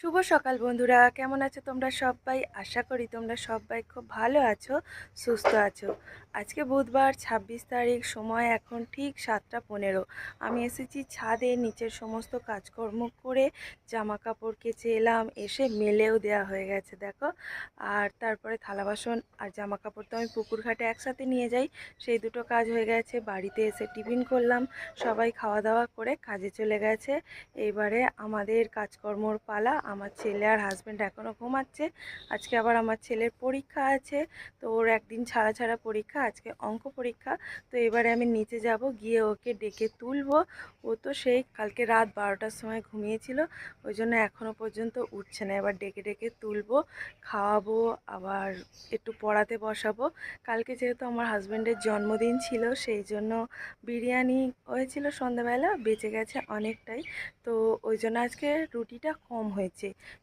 শুভ সকাল বন্ধুরা। কেমন আছো তোমরা সবাই? আশা করি তোমরা সবাই খুব ভালো আছো, সুস্থ আছো। আজকে বুধবার ২৬ তারিখ, সময় এখন ঠিক সাতটা পনেরো। আমি এসেছি ছাদে, নিচের সমস্ত কাজকর্ম করে জামা কাপড় কেচে এলাম, এসে মেলেও দেওয়া হয়ে গেছে, দেখো। আর তারপরে থালা বাসন আর জামা কাপড় তো আমি পুকুর ঘাটে একসাথে নিয়ে যাই, সেই দুটো কাজ হয়ে গেছে। বাড়িতে এসে টিফিন করলাম, সবাই খাওয়া দাওয়া করে কাজে চলে গেছে। এইবারে আমাদের কাজকর্মর পালা আমার ছেলে আর হাজব্যান্ড এখনও ঘুমাচ্ছে। আজকে আবার আমার ছেলের পরীক্ষা আছে, তো ওর একদিন ছাড়া ছাড়া পরীক্ষা, আজকে অঙ্ক পরীক্ষা। তো এবারে আমি নিচে যাব, গিয়ে ওকে ডেকে তুলবো। ও তো সেই কালকে রাত বারোটার সময় ঘুমিয়েছিল, ওই জন্য এখনও পর্যন্ত উঠছে না। এবার ডেকে ডেকে তুলবো, খাওয়াবো, আবার একটু পড়াতে বসাবো। কালকে যেহেতু আমার হাজব্যান্ডের জন্মদিন ছিল, সেই জন্য বিরিয়ানি হয়েছিল সন্ধ্যাবেলা, বেঁচে গেছে অনেকটাই। তো ওই জন্য আজকে রুটিটা কম হয়েছে।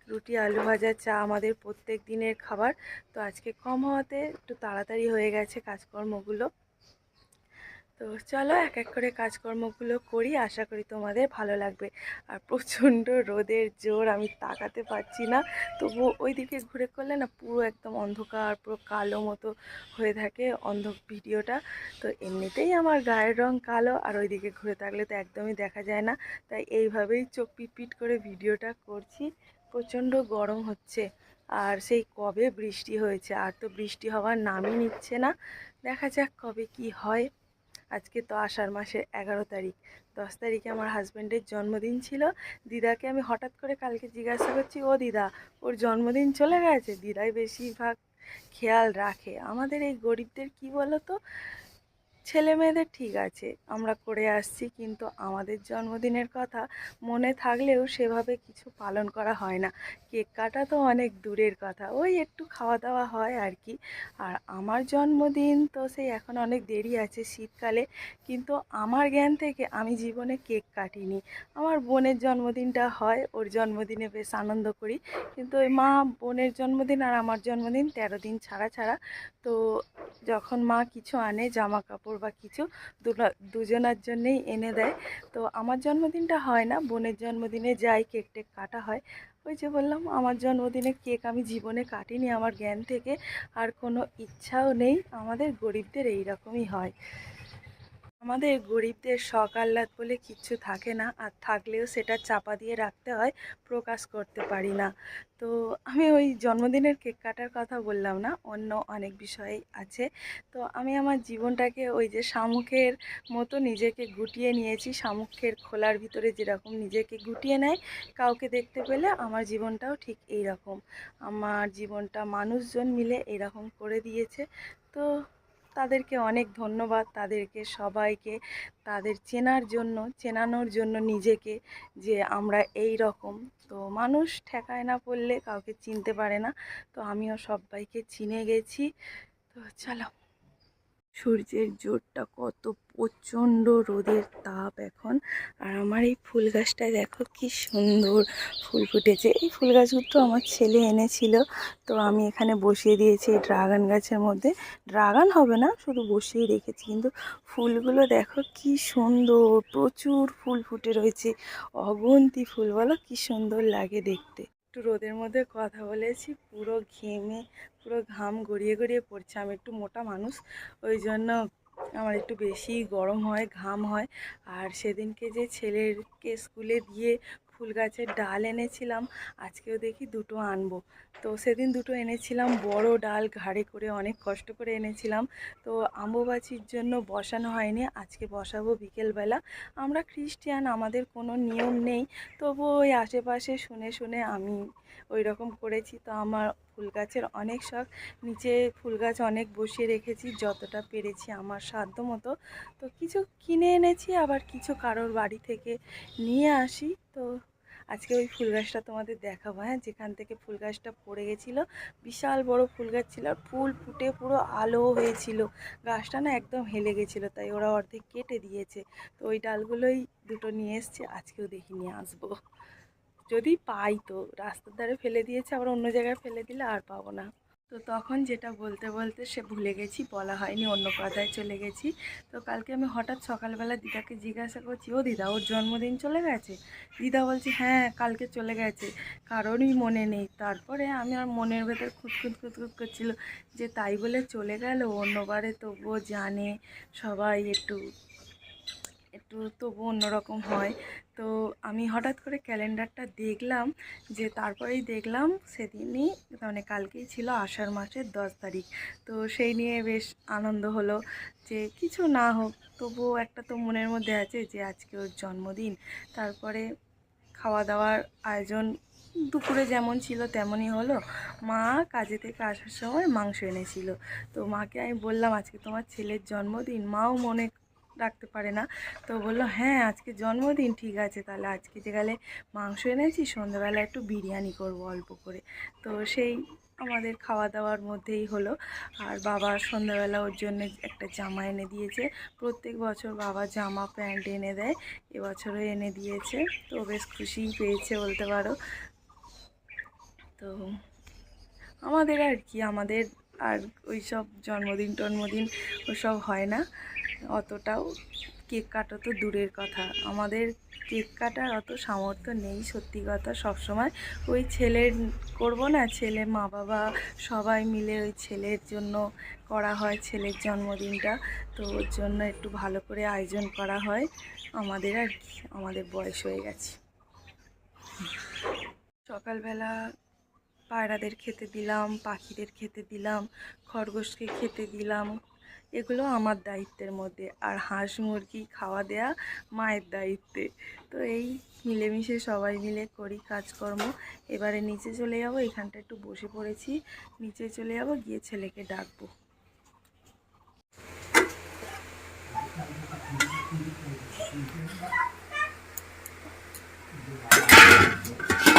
রুটি, আলু ভাজা, চা আমাদের প্রত্যেক দিনের খাবার। তো আজকে কম হওয়াতে একটু তাড়াতাড়ি হয়ে গেছে কাজকর্মগুলো। তো চলো এক এক করে কাজকর্মগুলো করি, আশা করি তোমাদের ভালো লাগবে। আর প্রচণ্ড রোদের জোর আমি তাকাতে পারছি না। তবু ওই দিকে ঘুরে করলে না পুরো একদম অন্ধকার, পুরো কালো মতো হয়ে থাকে অন্ধ ভিডিওটা। তো এমনিতেই আমার গায়ের রং কালো আর ওই দিকে ঘুরে থাকলে তো একদমই দেখা যায় না। তাই এইভাবেই চোখ পিটপিট করে ভিডিওটা করছি। প্রচণ্ড গরম হচ্ছে। আর সেই কবে বৃষ্টি হয়েছে? আর তো বৃষ্টি হওয়ার নামই নিচ্ছে না। দেখা যাক কবে কি হয়। আজকে তো আষাঢ় মাসের এগারো তারিখ। দশ তারিখে আমার হাজব্যান্ডের জন্মদিন ছিল। দিদাকে আমি হঠাৎ করে কালকে জিজ্ঞাসা করছি, ও দিদা, ওর জন্মদিন চলে গেছে? দিদাই বেশিরভাগ খেয়াল রাখে। আমাদের এই গরিবদের কি বলো তো ছেলে মেয়েদের ঠিক আছে, আমরা করে আসছি, কিন্তু আমাদের জন্মদিনের কথা মনে থাকলেও সেভাবে কিছু পালন করা হয় না। কেক কাটা তো অনেক দূরের কথা, ওই একটু খাওয়া দাওয়া হয় আর কি। আর আমার জন্মদিন তো সেই এখন অনেক দেরি আছে শীতকালে, কিন্তু আমার জ্ঞান থেকে আমি জীবনে কেক কাটিনি। আমার বোনের জন্মদিনটা হয়, ওর জন্মদিনে বেশ আনন্দ করি, কিন্তু ওই মা বোনের জন্মদিন আর আমার জন্মদিন তেরো দিন ছাড়া ছাড়া। তো যখন মা কিছু আনে জামা কাপড় বা কিছু দুজনার জন্যেই এনে দেয়। তো আমার জন্মদিনটা হয় না, বোনের জন্মদিনে যাই, কেক টেক কাটা হয়। ওই যে বললাম, আমার জন্মদিনে কেক আমি জীবনে কাটিনি, আমার জ্ঞান থেকে আর কোনো ইচ্ছাও নেই। আমাদের গরিবদের এই রকমই হয়। আমাদের গরিবদের শখ বলে কিচ্ছু থাকে না, আর থাকলেও সেটা চাপা দিয়ে রাখতে হয়, প্রকাশ করতে পারি না। তো আমি ওই জন্মদিনের কেক কাটার কথা বললাম না, অন্য অনেক বিষয় আছে। তো আমি আমার জীবনটাকে ওই যে শামুখের মতো নিজেকে গুটিয়ে নিয়েছি শামুখের খোলার ভিতরে যেরকম নিজেকে গুটিয়ে নেয়, কাউকে দেখতে পেলে আমার জীবনটাও ঠিক এই রকম আমার জীবনটা মানুষজন মিলে এরকম করে দিয়েছে। তো তাদেরকে অনেক ধন্যবাদ। তাদেরকে সবাইকে, তাদের চেনার জন্য, চেনানোর জন্য নিজেকে যে আমরা এই রকম। তো মানুষ ঠেকায় না পড়লে কাউকে চিনতে পারে না। তো আমিও সবাইকে চিনে গেছি। তো চলো। সূর্যের জোরটা কত প্রচণ্ড রোদের তাপ এখন। আর আমার এই ফুল গাছটায় দেখো কি সুন্দর ফুল ফুটেছে। এই ফুল গাছগুলো তো আমার ছেলে এনেছিল, তো আমি এখানে বসিয়ে দিয়েছি এই ড্রাগন গাছের মধ্যে। ড্রাগন হবে না, শুধু বসিয়ে রেখেছি, কিন্তু ফুলগুলো দেখো কি সুন্দর, প্রচুর ফুল ফুটে রয়েছে। অগুন্তি ফুল, বলো কি সুন্দর লাগে দেখতে। একটু রোদের মধ্যে কথা বলেছি, পুরো ঘেমে, পুরো ঘাম গড়িয়ে গড়িয়ে পড়ছে। আমি একটু মোটা মানুষ, ওই জন্য আমার একটু বেশি গরম হয়, ঘাম হয়। আর সেদিনকে যে ছেলেরকে স্কুলে দিয়ে ফুল গাছের ডাল এনেছিলাম, আজকেও দেখি দুটো আনব। তো সেদিন দুটো এনেছিলাম, বড় ডাল ঘাড়ে করে অনেক কষ্ট করে এনেছিলাম। তো আম্বুবাচির জন্য বসানো হয়নি, আজকে বসাবো বিকেলবেলা। আমরা খ্রিস্টিয়ান, আমাদের কোনো নিয়ম নেই। তবু ওই আশেপাশে শুনে শুনে আমি ওই রকম করেছি। তো আমার ফুল গাছের অনেক শখ, নিচে ফুল গাছ অনেক বসিয়ে রেখেছি, যতটা পেরেছি আমার সাধ্য মতো। তো কিছু কিনে এনেছি, আবার কিছু কারোর বাড়ি থেকে নিয়ে আসি। তো আজকে ওই ফুল গাছটা তোমাদের দেখাবো হ্যাঁ? যেখান থেকে ফুল গাছটা পড়ে গেছিল। বিশাল বড় ফুল গাছ ছিল আর ফুল ফুটে পুরো আলো হয়েছিল। গাছটা না একদম হেলে গেছিল, তাই ওরা অর্ধেক কেটে দিয়েছে। তো ওই ডালগুলোই দুটো নিয়ে এসছে, আজকেও দেখি নিয়ে আসব। যদি পাই তো, রাস্তার ধারে ফেলে দিয়েছে, আবার অন্য জায়গায় ফেলে দিলে আর পাবো না। তো তখন যেটা বলতে বলতে সে ভুলে গেছি, বলা হয়নি, অন্য কথায় চলে গেছি। তো কালকে আমি হঠাৎ সকালবেলা দিদাকে জিজ্ঞাসা করছি, ও দিদা, ওর জন্মদিন চলে গেছে? দিদা বলছে হ্যাঁ কালকে চলে গেছে। কারোরই মনে নেই। তারপরে আমি আর মনের ভেতর খুঁতখুত খুঁতখুত করছিল যে তাই বলে চলে গেল। অন্যবারে তবুও জানে সবাই একটু একটু তবু অন্যরকম হয়। তো আমি হঠাৎ করে ক্যালেন্ডারটা দেখলাম যে তারপরেই দেখলাম সেদিনই মানে কালকেই ছিল আষাঢ় মাসের দশ তারিখ। তো সেই নিয়ে বেশ আনন্দ হলো যে কিছু না হোক, তবুও একটা তো মনের মধ্যে আছে যে আজকে ওর জন্মদিন। তারপরে খাওয়া দাওয়ার আয়োজন দুপুরে যেমন ছিল তেমনই হলো। মা কাজে থেকে আসার সময় মাংস এনেছিল। তো মাকে আমি বললাম, আজকে তোমার ছেলের জন্মদিন। মাও মনে রাখতে পারে না। তো বলল হ্যাঁ আজকে জন্মদিন, ঠিক আছে। তাহলে আজকে যে গেলে মাংস এনেছি, সন্ধ্যাবেলা একটু বিরিয়ানি করব অল্প করে। তো সেই আমাদের খাওয়া দাওয়ার মধ্যেই হলো। আর বাবা সন্ধ্যাবেলা ওর জন্য একটা জামা এনে দিয়েছে। প্রত্যেক বছর বাবা জামা, প্যান্ট এনে দেয়। এবছরও এনে দিয়েছে। তো বেশ খুশিই পেয়েছে বলতে পারো। তো আমাদের আর কি, আমাদের আর ওই সব জন্মদিন টন্মদিন ওসব হয় না। অতটাও কেক কাটা তো দূরের কথা। আমাদের কেক কাটার অত সামর্থ্য নেই, সত্যি কথা। সবসময় ওই ছেলের, করব না? ছেলে, মা, বাবা সবাই মিলে ওই ছেলের জন্য করা হয়, ছেলের জন্মদিনটা। তো ওর জন্য একটু ভালো করে আয়োজন করা হয়। আমাদের আর কি, আমাদের বয়স হয়ে গেছে। সকালবেলা পায়রাদের খেতে দিলাম, পাখিদের খেতে দিলাম, খরগোশকে খেতে দিলাম। এগুলো আমার দায়িত্বের মধ্যে। আর হাঁস মুরগি খাওয়া দেয়া মায়ের দায়িত্বে। তো এই মিলেমিশে সবাই মিলে করি কাজকর্ম। এবারে নিচে চলে যাব এখানটা একটু বসে পড়েছি। নিচে চলে যাব, গিয়ে ছেলেকে ডাকবো। দেখো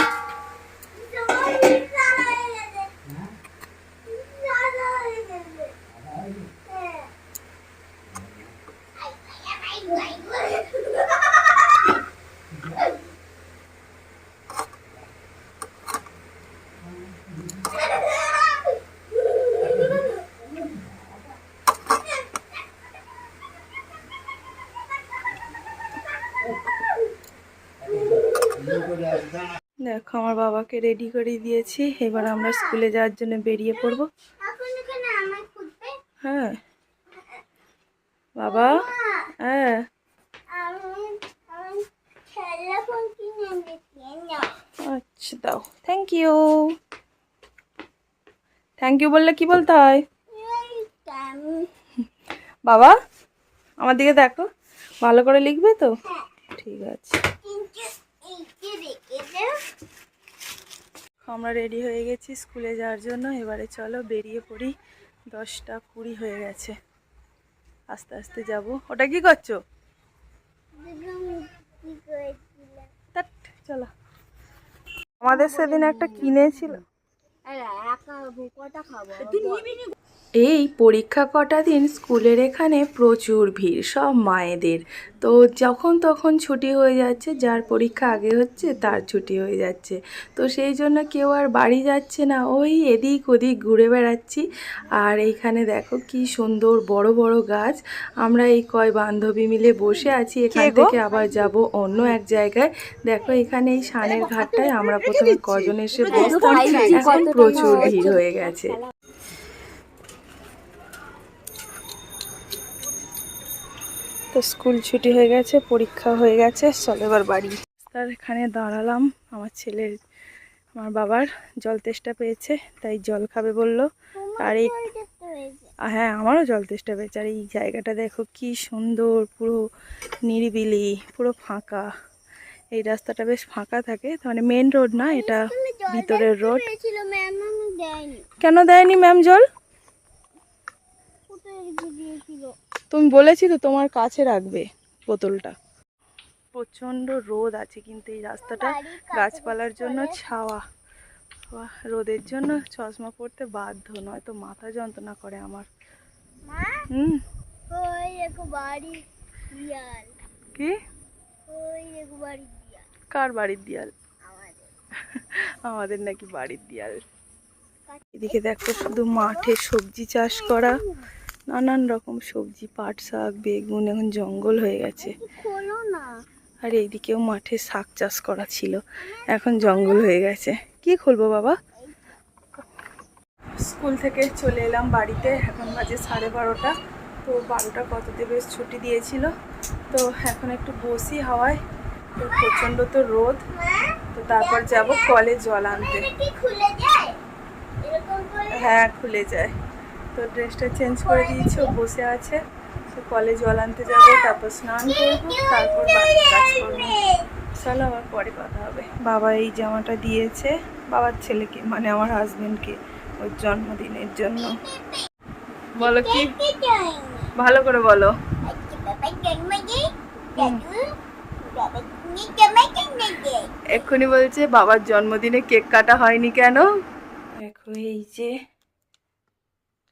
আমার বাবাকে রেডি করে দিয়েছি। এবার আমরা স্কুলে যাওয়ার জন্য বেরিয়ে পড়ব। হ্যাঁ। বাবা? হ্যাঁ। আচ্ছা দাও। থ্যাংক ইউ থ্যাংক ইউ বললে কি বলতে হয়? বাবা আমার দিকে দেখো। ভালো করে লিখবে তো? ঠিক আছে। আমরা রেডি হয়ে গেছি স্কুলে যাওয়ার জন্য। এবারে চলো বেরিয়ে পড়ি। দশটা কুড়ি হয়ে গেছে। আস্তে আস্তে যাব। ওটা কি করছ? চলো। আমাদের সেদিন একটা কিনেছিল। এই পরীক্ষা কটা দিন স্কুলের এখানে প্রচুর ভিড় সব মায়েদের। তো যখন তখন ছুটি হয়ে যাচ্ছে যার পরীক্ষা আগে হচ্ছে তার ছুটি হয়ে যাচ্ছে। তো সেই জন্য কেউ আর বাড়ি যাচ্ছে না ওই এদিক ওদিক ঘুরে বেড়াচ্ছি। আর এইখানে দেখো কি সুন্দর বড় বড় গাছ। আমরা এই কয় বান্ধবী মিলে বসে আছি এখান থেকে আবার যাব অন্য এক জায়গায়। দেখো এখানে এই সানের ঘাটটায় আমরা প্রথমে কজন এসে বসতাম এখন প্রচুর ভিড় হয়ে গেছে। তো স্কুল ছুটি হয়ে গেছে পরীক্ষা হয়ে গেছে চল এবার বাড়ি। তার এখানে দাঁড়ালাম আমার ছেলের আমার বাবার জল তেষ্টা পেয়েছে তাই জল খাবে বলল। আর এই হ্যাঁ আমারও জল তেষ্টা পেয়েছে। আর এই জায়গাটা দেখো কি সুন্দর পুরো নিরিবিলি পুরো ফাঁকা। এই রাস্তাটা বেশ ফাঁকা থাকে মানে মেন রোড না এটা ভিতরের রোড কেন দেয়নি ম্যাম জল? তুমি বলেছি তো তোমার কাছে রাখবে বোতলটা। প্রচণ্ড রোদ আছে কিন্তু এই রাস্তাটা গাছপালার জন্য ছাওয়া। রোদের জন্য চশমা পরতে বাধ্য নয়তো মাথা যন্ত্রণা করে আমার। মা? হুম? বাড়ি দিয়াল। কি? কার বাড়ির দিয়াল? আমাদের। আমাদের নাকি বাড়ির দিয়াল। এদিকে দেখো শুধু মাঠে সবজি চাষ করা। নানান রকম সবজি পাট শাক বেগুন এখন জঙ্গল হয়ে গেছে। না। আর এইদিকেও মাঠে শাক চাষ করা ছিল এখন জঙ্গল হয়ে গেছে। কি খুলবো বাবা? স্কুল থেকে চলে এলাম বাড়িতে এখন বাজে সাড়ে বারোটা। তো বারোটা কততে বেশ ছুটি দিয়েছিল। তো এখন একটু বসি হাওয়ায়। তো প্রচণ্ড তো রোদ। তো তারপর যাব কলে জল আনতে। হ্যাঁ খুলে যায়। তো ড্রেসটা চেঞ্জ করে দিয়েছি, ও বসে আছে। তো কলে জল আনতে যাব, তারপর স্নান করব, তারপর কাজ করব। চলো আবার পরে কথা হবে। বাবা এই জামাটা দিয়েছে, বাবার ছেলেকে মানে আমার হাজবেন্ডকে ওর জন্মদিনের জন্য। বলো কি? ভালো করে বলো। এক্ষুনি বলছে, বাবার জন্মদিনে কেক কাটা হয়নি কেন? দেখো এই যে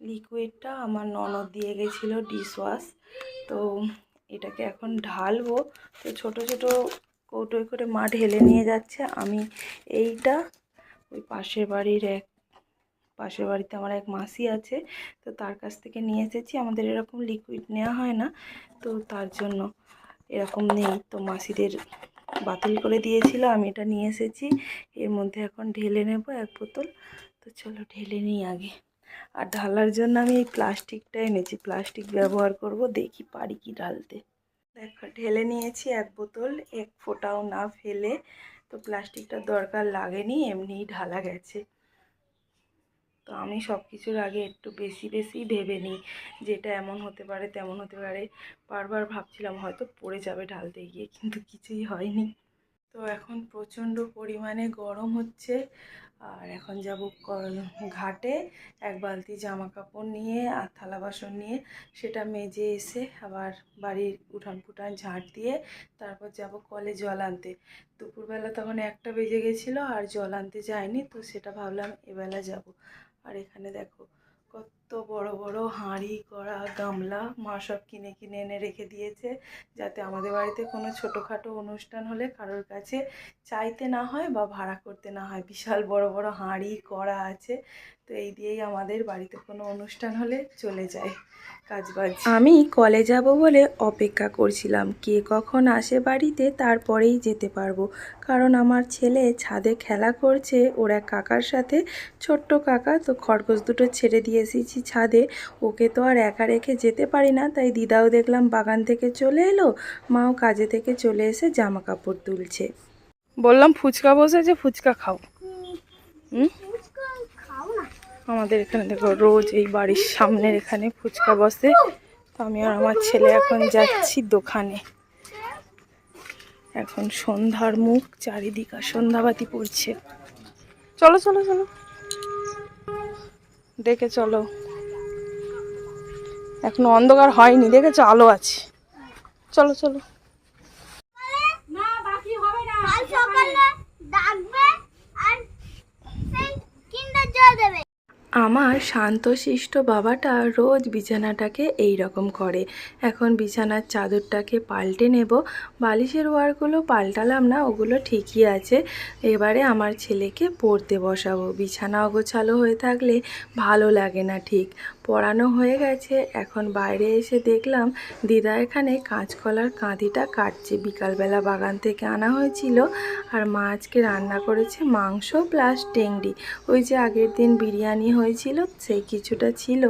লিকুইডটা আমার ননদ দিয়ে গেছিল ডিশওয়াশ তো এটাকে এখন ঢালবো। তো ছোট ছোট কৌটোয় করে মা ঢেলে নিয়ে যাচ্ছে। আমি এইটা ওই পাশের বাড়ির এক, পাশের বাড়িতে আমার এক মাসি আছে। তো তার কাছ থেকে নিয়ে এসেছি। আমাদের এরকম লিকুইড নেওয়া হয় না। তো তার জন্য এরকম নেই। তো মাসিদের বাতিল করে দিয়েছিল। আমি এটা নিয়ে এসেছি। এর মধ্যে এখন ঢেলে নেব এক বোতল। তো চলো ঢেলে নিই আগে। আর ঢালার জন্য আমি এই প্লাস্টিকটা এনেছি। প্লাস্টিক ব্যবহার করব, দেখি পারি কি ঢালতে। দেখো, ঢেলে নিয়েছি এক বোতল, এক ফোঁটাও না ফেলে। তো প্লাস্টিকটার দরকার লাগেনি, এমনিই ঢালা গেছে। তো আমি সব কিছুর আগে একটু বেশি বেশি ভেবে নিই, যেটা এমন হতে পারে, তেমন হতে পারে। বারবার ভাবছিলাম হয়তো পড়ে যাবে ঢালতে গিয়ে, কিন্তু কিছুই হয়নি। তো এখন প্রচণ্ড পরিমাণে গরম হচ্ছে আর এখন যাব ঘাটে এক বালতি জামা কাপড় নিয়ে আর থালা বাসন নিয়ে। সেটা মেজে এসে আবার বাড়ির উঠান ফুটান ঝাঁট দিয়ে তারপর যাব কলে জল আনতে। দুপুরবেলা তখন একটা বেজে গেছিল আর জল আনতে যায়নি তো সেটা ভাবলাম এবেলা যাব। আর এখানে দেখো কত বড় বড় হাঁড়ি, কড়া, গামলা মা সব কিনে কিনে এনে রেখে দিয়েছে যাতে আমাদের বাড়িতে কোনো ছোটোখাটো অনুষ্ঠান হলে কারোর কাছে চাইতে না হয় বা ভাড়া করতে না হয়। বিশাল বড় বড় হাঁড়ি, কড়া আছে। তো এই দিয়েই আমাদের বাড়িতে কোনো অনুষ্ঠান হলে চলে যায় কাজবাজ। আমি কলে যাব বলে অপেক্ষা করছিলাম, কে কখন আসে বাড়িতে তারপরেই যেতে পারব। কারণ আমার ছেলে ছাদে খেলা করছে, ওর এক কাকার সাথে। ছোট্ট কাকা, তো খরগোশ দুটো ছেড়ে দিয়ে এসেছি ছাদে। ওকে তো আর একা রেখে যেতে পারি না, তাই দিদাও দেখলাম বাগান থেকে চলে এলো, মাও কাজে থেকে চলে এসে জামা কাপড় তুলছে। বললাম, ফুচকা বসেছে, ফুচকা খাও। হুম? আমাদের এখানে দেখো রোজ এই বাড়ির সামনের এখানে ফুচকা বসে। তো আমি আর আমার ছেলে এখন যাচ্ছি দোকানে। এখন সন্ধ্যার মুখ চারিদিক আর সন্ধ্যাবাতি পড়ছে। চলো চলো চলো। দেখে চলো। এখনও অন্ধকার হয়নি দেখেছ? আলো আছে। চলো চলো। কাল সকালে ডাকবে আর সেই কিন্ডার জল দেবে আমার শান্তশিষ্ট বাবাটা রোজ বিছানাটাকে এই রকম করে। এখন বিছানার চাদরটাকে পাল্টে নেব, বালিশের ওয়ারগুলো পাল্টালাম না, ওগুলো ঠিকই আছে। এবারে আমার ছেলেকে পড়তে বসাবো। বিছানা অগোছালো হয়ে থাকলে ভালো লাগে না ঠিক। পড়ানো হয়ে গেছে। এখন বাইরে এসে দেখলাম দিদা এখানে কাঁচকলার কাঁদিটা কাটছে। বিকালবেলা বাগান থেকে আনা হয়েছিল আর মা আজকে রান্না করেছে মাংস প্লাস টেংরি ওই যে আগের দিন বিরিয়ানি হয়েছিল, সেই কিছুটা ছিল।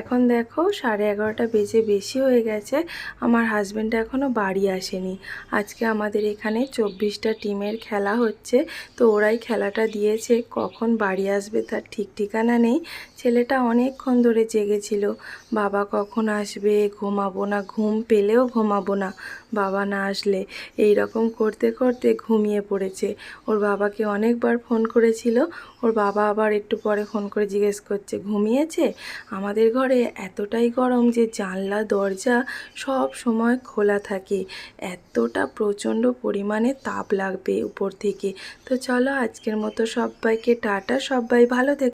এখন দেখো সাড়ে এগারোটা বেজে বেশি হয়ে গেছে। আমার হাজব্যান্ড এখনও বাড়ি আসেনি। আজকে আমাদের এখানে চব্বিশটা টিমের খেলা হচ্ছে। তো ওরাই খেলাটা দিয়েছে। কখন বাড়ি আসবে তার ঠিক ঠিকানা নেই। ছেলেটা অনেকক্ষণ ধরে জেগেছিল। বাবা কখন আসবে, ঘুমাবো না, ঘুম পেলেও ঘুমাবো না। বাবা না আসলে এই রকম করতে করতে ঘুমিয়ে পড়েছে। ওর বাবাকে অনেকবার ফোন করেছিল। ওর বাবা আবার একটু পরে ফোন করে জিজ্ঞেস করছে, ঘুমিয়েছে? আমাদের ঘরে এতটাই গরম যে জানলা, দরজা সব সময় খোলা থাকে। এতটা প্রচণ্ড পরিমাণে তাপ লাগবে উপর থেকে। তো চলো আজকের মতো সবাইকে টাটা, সবাই ভালো থেকো।